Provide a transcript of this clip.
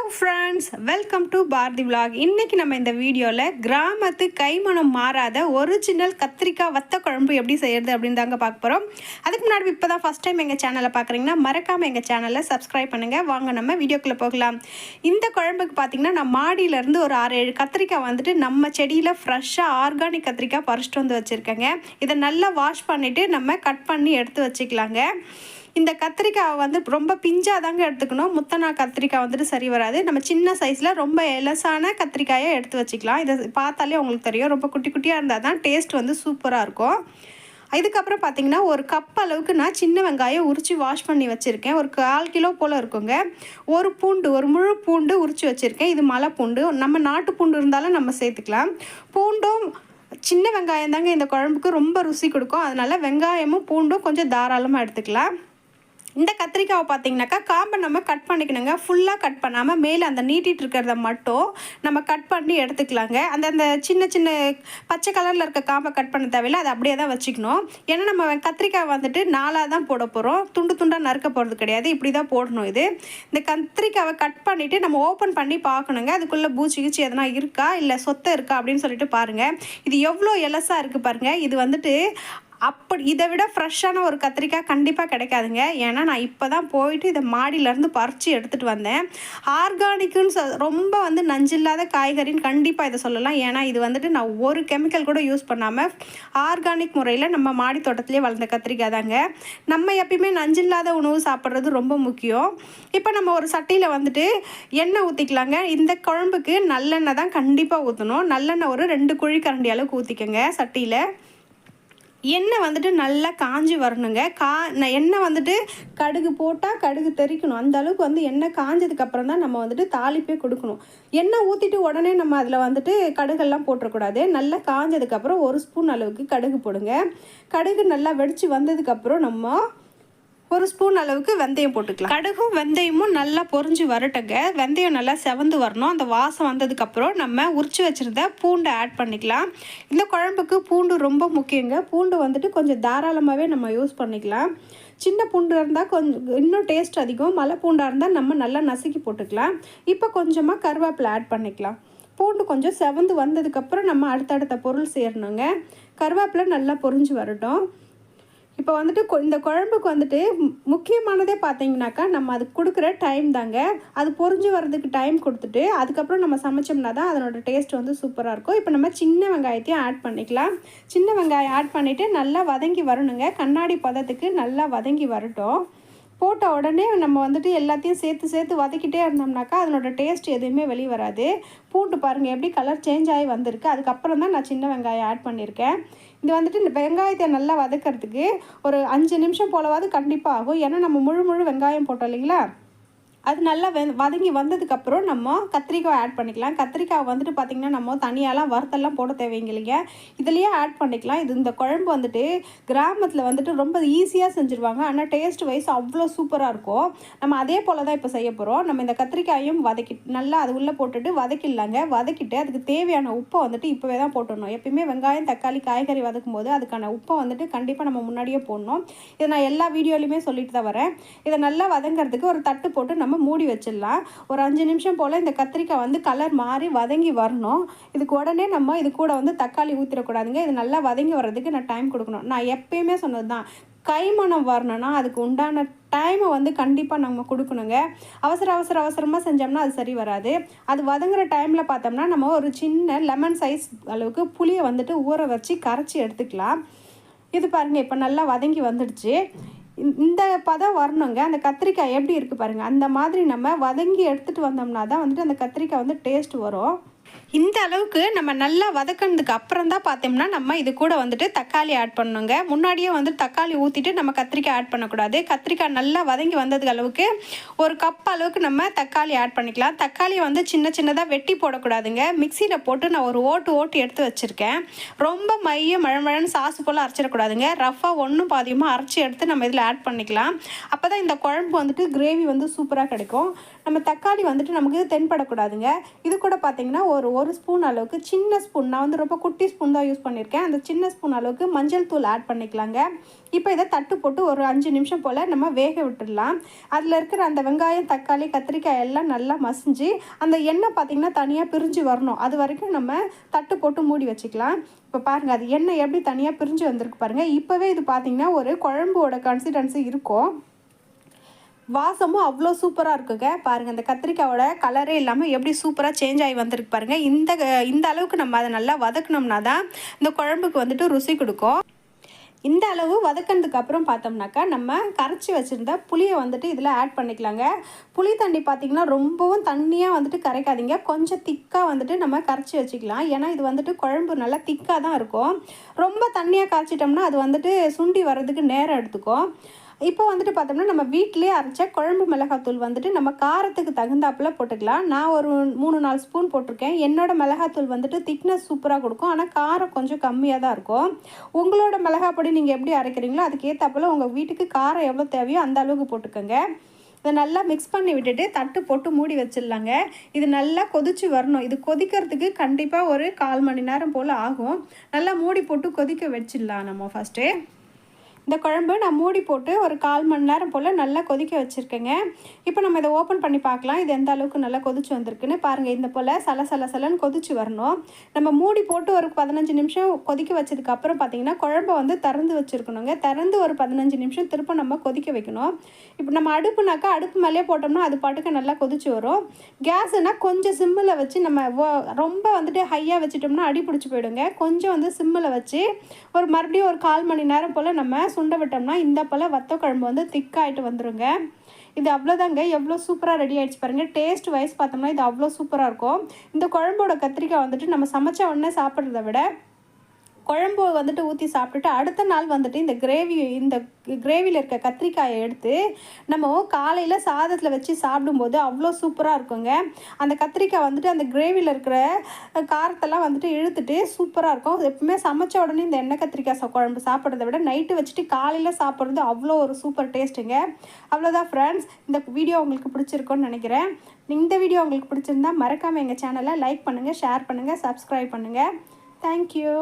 Hello friends welcome to Bharathi vlog இன்றைக்கி நம்ம இந்த வீடியோவில் கிராமத்து கைமணம் மாறாத ஒரிஜினல் கத்திரிக்காய் வத்த குழம்பு எப்படி செய்யறது அப்படின்னு தாங்க பார்க்க போகிறோம் அதுக்கு முன்னாடி இப்போ தான் ஃபஸ்ட் டைம் எங்கள் சேனலை பார்க்குறீங்கன்னா மறக்காமல் எங்கள் சேனலை சப்ஸ்கிரைப் பண்ணுங்கள் வாங்க நம்ம வீடியோக்குள்ளே போகலாம். இந்த குழம்புக்கு பார்த்தீங்கன்னா நான் மாடியிலேருந்து ஒரு ஆறு ஏழு கத்திரிக்காய் வந்துட்டு நம்ம செடியில் ஃப்ரெஷ்ஷாக ஆர்கானிக் கத்திரிக்காய் பறிச்சிட்டு வந்து வச்சுருக்கேங்க. இதை நல்லா வாஷ் பண்ணிவிட்டு நம்ம கட் பண்ணி எடுத்து வச்சுக்கலாங்க. இந்த கத்திரிக்காய் வந்து ரொம்ப பிஞ்சாக தாங்க எடுத்துக்கணும். முத்தனா கத்திரிக்காய் வந்துட்டு சரி வராது. நம்ம சின்ன சைஸில் ரொம்ப எலசான கத்திரிக்காயை எடுத்து வச்சுக்கலாம். இதை பார்த்தாலே உங்களுக்கு தெரியும். ரொம்ப குட்டி குட்டியாக இருந்தால் தான் டேஸ்ட் வந்து சூப்பராக இருக்கும். இதுக்கப்புறம் பார்த்தீங்கன்னா ஒரு கப் அளவுக்கு நான் சின்ன வெங்காயம் உரித்து வாஷ் பண்ணி வச்சுருக்கேன். ஒரு கால் கிலோ போல் இருக்குங்க. ஒரு பூண்டு ஒரு முழு பூண்டு உரித்து வச்சுருக்கேன். இது மலை பூண்டு. நம்ம நாட்டு பூண்டு இருந்தாலும் நம்ம சேர்த்துக்கலாம். பூண்டும் சின்ன வெங்காயம் தாங்க. இந்த குழம்புக்கு ரொம்ப ருசி கொடுக்கும். அதனால் வெங்காயமும் பூண்டும் கொஞ்சம் தாராளமாக எடுத்துக்கலாம். இந்த கத்திரிக்காவை பார்த்தீங்கன்னாக்கா காம்பை நம்ம கட் பண்ணிக்கணுங்க. ஃபுல்லாக கட் பண்ணாமல் மேலே அந்த நீட்டிகிட்டு இருக்கிறத மட்டும் நம்ம கட் பண்ணி எடுத்துக்கலாங்க. அந்த அந்த சின்ன சின்ன பச்சை கலரில் இருக்க காம்பை கட் பண்ண தேவையில்ல. அதை அப்படியே தான் வச்சுக்கணும். ஏன்னா நம்ம கத்திரிக்காய் வந்துட்டு நாலாக தான் போட போகிறோம் துண்டு துண்டாக நறுக்க போகிறது கிடையாது. இப்படி தான் போடணும் இது. இந்த கத்திரிக்காவை கட் பண்ணிவிட்டு நம்ம ஓப்பன் பண்ணி பார்க்கணுங்க. அதுக்குள்ளே பூச்சி கீச்சி எதனா இருக்கா? இல்லை சொத்தை இருக்கா? அப்படின்னு சொல்லிட்டு பாருங்கள் இது எவ்வளோ எலசாக இருக்குது பாருங்கள் இது வந்துட்டு அப்படி இதை விட ஃப்ரெஷ்ஷான ஒரு கத்திரிக்காய் கண்டிப்பாக கிடைக்காதுங்க. ஏன்னா நான் இப்போ தான் போயிட்டு இதை மாடியிலேருந்து பறித்து எடுத்துகிட்டு வந்தேன். ஆர்கானிக்குன்னு சொ ரொம்ப வந்து நஞ்சில்லாத காய்கறின்னு கண்டிப்பாக இதை சொல்லலாம். ஏன்னா இது வந்துட்டு நான் ஒரு கெமிக்கல் கூட யூஸ் பண்ணாமல் ஆர்கானிக் முறையில் நம்ம மாடி தோட்டத்திலே வளர்ந்த கத்திரிக்காய் தாங்க. நம்ம எப்பயுமே நஞ்சில்லாத உணவு சாப்பிட்றது ரொம்ப முக்கியம். இப்போ நம்ம ஒரு சட்டியில் வந்துட்டு எண்ணெய் ஊற்றிக்கலாங்க இந்த குழம்புக்கு நல்லெண்ணெய் தான் கண்டிப்பாக ஊற்றணும் நல்லெண்ணெய் ஒரு ரெண்டு குழி கரண்டி அளவுக்கு ஊற்றிக்கங்க சட்டியில். எண்ணெய் வந்துட்டு நல்லா காஞ்சி வரணுங்க. கா ந- எண்ணெய் வந்துட்டு கடுகு போட்டால் கடுகு தெறிக்கணும். அந்த அளவுக்கு வந்து எண்ணெய் காஞ்சதுக்கப்புறம் தான் நம்ம வந்துட்டு தாளிப்பே கொடுக்கணும். எண்ணெய் ஊற்றிட்டு உடனே நம்ம அதில் வந்துட்டு கடுகெல்லாம் போட்டுறக்கூடாது. நல்லா காஞ்சதுக்கப்புறம் ஒரு ஸ்பூன் அளவுக்கு கடுகு போடுங்க. கடுகு நல்லா வெடித்து வந்ததுக்கப்புறம் நம்ம ஒரு ஸ்பூன் அளவுக்கு வெந்தயம் போட்டுக்கலாம். கடுகும் வெந்தயமும் நல்லா பொரிஞ்சு வரட்டுங்க. வெந்தயம் நல்லா செவந்து வரணும். அந்த வாசம் வந்ததுக்கப்புறம் நம்ம உரிச்சு வச்சுருந்த பூண்டை ஆட் பண்ணிக்கலாம். இந்த குழம்புக்கு பூண்டு ரொம்ப முக்கியங்க. பூண்டு வந்துட்டு கொஞ்சம் தாராளமாகவே நம்ம யூஸ் பண்ணிக்கலாம். சின்ன பூண்டு இருந்தால் கொஞ்சம் இன்னும் டேஸ்ட் அதிகம். மலை பூண்டாக இருந்தால் நம்ம நல்லா நசுக்கி போட்டுக்கலாம். இப்போ கொஞ்சமாக கருவேப்பிலை ஆட் பண்ணிக்கலாம். பூண்டு கொஞ்சம் செவந்து வந்ததுக்கப்புறம் நம்ம அடுத்தடுத்த பொருள் சேரணுங்க. கருவேப்பிலை நல்லா பொரிஞ்சு வரட்டும். இப்போ வந்துட்டு கொ- இந்த குழம்புக்கு வந்துட்டு முக்கியமானதே பார்த்தீங்கன்னாக்கா நம்ம அதுக்கு கொடுக்குற டைம் தாங்க. அது பொரிஞ்சு வர்றதுக்கு டைம் கொடுத்துட்டு அதுக்கப்புறம் நம்ம சமைச்சோம்னா தான் அதனோட டேஸ்ட் வந்து சூப்பராக இருக்கும். இப்போ நம்ம சின்ன வெங்காயத்தையும் ஆட் பண்ணிக்கலாம். சின்ன வெங்காயம் ஆட் பண்ணிவிட்டு நல்லா வதங்கி வரணுங்க. கண்ணாடி பதத்துக்கு நல்லா வதங்கி வரட்டும். போட்ட உடனே நம்ம வந்துட்டு எல்லாத்தையும் சேர்த்து சேர்த்து வதக்கிட்டே இருந்தோம்னாக்கா அதனோட டேஸ்ட் எதுவுமே வெளியே வராது. பூண்டு பாருங்கள் எப்படி கலர் சேஞ்ச் ஆகி வந்திருக்கு. அதுக்கப்புறம் தான் நான் சின்ன வெங்காயம் ஆட் பண்ணியிருக்கேன். இது வந்துட்டு இந்த வெங்காயத்தை நல்லா வதக்கிறதுக்கு ஒரு அஞ்சு நிமிஷம் போலவாது கண்டிப்பாக ஆகும். ஏன்னா நம்ம முழு முழு வெங்காயம் போட்டோம் இல்லைங்களா? அது நல்லா வெ வதங்கி வந்ததுக்கப்புறம் நம்ம கத்திரிக்காய் ஆட் பண்ணிக்கலாம். கத்திரிக்காய் வந்துட்டு பார்த்திங்கன்னா நம்ம தனியாலாம் வறுத்தெல்லாம் போட தேவைங்க இல்லைங்க இதுலேயே ஆட் பண்ணிக்கலாம். இது இந்த குழம்பு வந்துட்டு கிராமத்தில் வந்துட்டு ரொம்ப ஈஸியாக செஞ்சுருவாங்க. ஆனால் டேஸ்ட் வைஸ் அவ்வளோ சூப்பராக இருக்கும். நம்ம அதே போல் தான் இப்போ செய்ய போகிறோம் நம்ம இந்த கத்திரிக்காயும் வதக்கி நல்லா அது உள்ளே போட்டுட்டு வதக்கிடலாங்க. வதக்கிட்டு அதுக்கு தேவையான உப்பை வந்துட்டு இப்போவே தான் போட்டுடணும். எப்பயுமே வெங்காயம் தக்காளி காய்கறி வதக்கும் போது அதுக்கான உப்பை வந்துட்டு கண்டிப்பாக நம்ம முன்னாடியே போடணும். இதை நான் எல்லா வீடியோலையுமே சொல்லிட்டு தான் வரேன். இதை நல்லா வதங்கிறதுக்கு ஒரு தட்டு போட்டு நம்ம மூடி வச்சிடலாம். ஒரு அஞ்சு நிமிஷம் போல் இந்த கத்திரிக்காய் வந்து கலர் மாறி வதங்கி வரணும். இதுக்கு உடனே நம்ம இது கூட வந்து தக்காளி ஊற்றிடக்கூடாதுங்க இது நல்லா வதங்கி வர்றதுக்கு நான் டைம் கொடுக்கணும். நான் எப்பயுமே சொன்னது தான் கைமணம் வரணும்னா அதுக்கு உண்டான டைமை வந்து கண்டிப்பாக நம்ம கொடுக்கணுங்க. அவசர அவசர அவசரமாக செஞ்சோம்னா அது சரி வராது. அது வதங்குற டைமில் பார்த்தோம்னா நம்ம ஒரு சின்ன லெமன் சைஸ் அளவுக்கு புளியை வந்துட்டு ஊற வச்சு கரைச்சி எடுத்துக்கலாம். இது பாருங்கள் இப்போ நல்லா வதங்கி வந்துடுச்சு. இந்த- பதம் வரணுங்க. அந்த கத்திரிக்காய் எப்படி இருக்குது பாருங்கள் அந்த மாதிரி நம்ம வதங்கி எடுத்துகிட்டு வந்தோம்னா தான் வந்துட்டு அந்த கத்திரிக்காய் வந்து டேஸ்ட் வரும். இந்த அளவுக்கு நம்ம நல்லா வதக்கினதுக்கு அப்புறம் தான் பார்த்தோம்னா நம்ம இது கூட வந்துட்டு தக்காளி ஆட் பண்ணணுங்க முன்னாடியே வந்து தக்காளி ஊற்றிட்டு நம்ம கத்திரிக்காய் ஆட் பண்ணக்கூடாது. கத்திரிக்காய் நல்லா வதங்கி வந்ததுக்கு அளவுக்கு ஒரு கப் அளவுக்கு நம்ம தக்காளி ஆட் பண்ணிக்கலாம். தக்காளியை வந்து சின்ன சின்னதாக வெட்டி போடக்கூடாதுங்க. மிக்சியில் போட்டு நான் ஒரு ஓட்டு ஓட்டு எடுத்து வச்சுருக்கேன். ரொம்ப மைய மழமழன்னு சாசு போல் அரைச்சிடக்கூடாதுங்க. ரஃபாக ஒன்றும் பாதியமாக அரைச்சி எடுத்து நம்ம இதில் ஆட் பண்ணிக்கலாம். அப்போ தான் இந்த குழம்பு வந்துட்டு கிரேவி வந்து சூப்பராக கிடைக்கும். நம்ம தக்காளி வந்துட்டு நமக்கு தென்படக்கூடாதுங்க. இது கூட பார்த்திங்கன்னா ஒரு ஒரு ஸ்பூன் அளவுக்கு சின்ன ஸ்பூன் நான் வந்து ரொம்ப குட்டி ஸ்பூன் தான் யூஸ் பண்ணியிருக்கேன். அந்த சின்ன ஸ்பூன் அளவுக்கு மஞ்சள் தூள் ஆட் பண்ணிக்கலாங்க. இப்போ இதை தட்டு போட்டு ஒரு அஞ்சு நிமிஷம் போல் நம்ம வேக விட்டுடலாம். அதில் இருக்கிற அந்த வெங்காயம் தக்காளி கத்திரிக்காய் எல்லாம் நல்லா மசிஞ்சு அந்த எண்ணெய் பார்த்திங்கன்னா தனியாக பிரிஞ்சு வரணும். அது வரைக்கும் நம்ம தட்டு போட்டு மூடி வச்சுக்கலாம். இப்போ பாருங்கள் அது எண்ணெய் எப்படி தனியாக பிரிஞ்சு வந்திருக்கு பாருங்கள் இப்போவே இது பார்த்திங்கன்னா ஒரு குழம்போட கன்சிஸ்டன்சி இருக்கும். வாசமும் அவ்வளோ சூப்பராக இருக்குங்க. பாருங்கள் இந்த கத்திரிக்காயோட கலரே இல்லாமல் எப்படி சூப்பராக சேஞ்ச் ஆகி வந்திருக்கு பாருங்கள் இந்த இந்த அளவுக்கு நம்ம அதை நல்லா வதக்கினோம்னா தான் இந்த குழம்புக்கு வந்துட்டு ருசி கொடுக்கும். இந்த அளவு வதக்கினதுக்கு அப்புறம் பார்த்தோம்னாக்கா நம்ம கரைச்சி வச்சுருந்த புளியை வந்துட்டு இதில் ஆட் பண்ணிக்கலாங்க. புளி தண்ணி பார்த்திங்கன்னா ரொம்பவும் தண்ணியாக வந்துட்டு கரைக்காதீங்க. கொஞ்சம் திக்காக வந்துட்டு நம்ம கரைச்சி வச்சுக்கலாம். ஏன்னா இது வந்துட்டு குழம்பு நல்லா திக்காக தான் இருக்கும். ரொம்ப தண்ணியாக கரைச்சிட்டோம்னா அது வந்துட்டு சுண்டி வர்றதுக்கு நேரம் எடுத்துக்கும். இப்போ வந்துட்டு பார்த்தோம்னா நம்ம வீட்டிலே அரைச்ச குழம்பு மிளகாத்தூள் வந்துட்டு நம்ம காரத்துக்கு தகுந்தாப்பில் போட்டுக்கலாம். நான் ஒரு மூணு நாலு ஸ்பூன் போட்டிருக்கேன். என்னோட மிளகாத்தூள் வந்துட்டு திக்னஸ் சூப்பராக கொடுக்கும். ஆனால் காரம் கொஞ்சம் கம்மியாக தான் இருக்கும். உங்களோட மிளகா பொடி நீங்கள் எப்படி அரைக்கிறீங்களோ அதுக்கேற்றாப்பில் உங்கள் வீட்டுக்கு காரம் எவ்வளோ தேவையோ அந்த அளவுக்கு போட்டுக்கோங்க. இதை நல்லா மிக்ஸ் பண்ணி விட்டுட்டு தட்டு போட்டு மூடி வச்சிடலாங்க. இது நல்லா கொதிச்சு வரணும். இது கொதிக்கிறதுக்கு கண்டிப்பாக ஒரு கால் மணி நேரம் போல் ஆகும். நல்லா மூடி போட்டு கொதிக்க வச்சிடலாம் நம்ம ஃபஸ்ட்டு இந்த குழம்பு நான் மூடி போட்டு ஒரு கால் மணி நேரம் போல் நல்லா கொதிக்க வச்சுருக்கேங்க. இப்போ நம்ம இதை ஓப்பன் பண்ணி பார்க்கலாம். இது எந்த அளவுக்கு நல்லா கொதிச்சு வந்திருக்குன்னு. பாருங்கள் இந்த போல் சல சல சலன்னு கொதிச்சு வரணும். நம்ம மூடி போட்டு ஒரு பதினஞ்சு நிமிஷம் கொதிக்க வச்சதுக்கப்புறம் பார்த்தீங்கன்னா குழம்பை வந்து திறந்து வச்சுருக்கணுங்க. திறந்து ஒரு பதினஞ்சு நிமிஷம் திரும்ப நம்ம கொதிக்க வைக்கணும். இப்போ நம்ம அடுப்புனாக்கா அடுப்பு மேலே போட்டோம்னா அது பாட்டுக்கு நல்லா கொதிச்சு வரும். கேஸுனால் கொஞ்சம் சிம்மில் வச்சு நம்ம ரொம்ப வந்துட்டு ஹையாக வச்சுட்டோம்னா அடி பிடிச்சி போயிடுங்க. கொஞ்சம் வந்து சிம்மில் வச்சு ஒரு மறுபடியும் ஒரு கால் மணி நேரம் போல் நம்ம சுண்ட விட்டோம்னா இந்த போல் வத்த குழம்பு வந்து திக்காகிட்டு வந்துருங்க. இது அவ்வளோதாங்க எவ்வளோ சூப்பராக ரெடி ஆகிடுச்சு பாருங்கள் டேஸ்ட் வைஸ் பார்த்தோம்னா இது அவ்வளோ சூப்பராக இருக்கும். இந்த குழம்போட கத்திரிக்காய் வந்துட்டு நம்ம சமைச்ச உடனே சாப்பிட்றத விட குழம்பு வந்துட்டு ஊற்றி சாப்பிட்டுட்டு அடுத்த நாள் வந்துட்டு இந்த கிரேவி இந்த கிரேவியில் இருக்க கத்திரிக்காயை எடுத்து நம்ம காலையில் சாதத்தில் வச்சு சாப்பிடும்போது அவ்வளோ சூப்பராக இருக்குங்க. அந்த கத்திரிக்காய் வந்துட்டு அந்த கிரேவியில் இருக்கிற காரத்தெல்லாம் வந்துட்டு இழுத்துட்டு சூப்பராக இருக்கும். எப்பவுமே சமைச்ச உடனே இந்த எண்ணெய் கத்திரிக்காய் குழம்பு சாப்பிட்றத விட நைட்டு வச்சுட்டு காலையில் சாப்பிட்றது அவ்வளோ ஒரு சூப்பர் டேஸ்ட்டுங்க. அவ்வளோதான் ஃப்ரெண்ட்ஸ் இந்த வீடியோ உங்களுக்கு பிடிச்சிருக்கோன்னு நினைக்கிறேன். இந்த வீடியோ உங்களுக்கு பிடிச்சிருந்தா மறக்காமல் எங்கள் சேனலை லைக் பண்ணுங்கள் ஷேர் பண்ணுங்கள் சப்ஸ்கிரைப் பண்ணுங்கள் தேங்க்யூ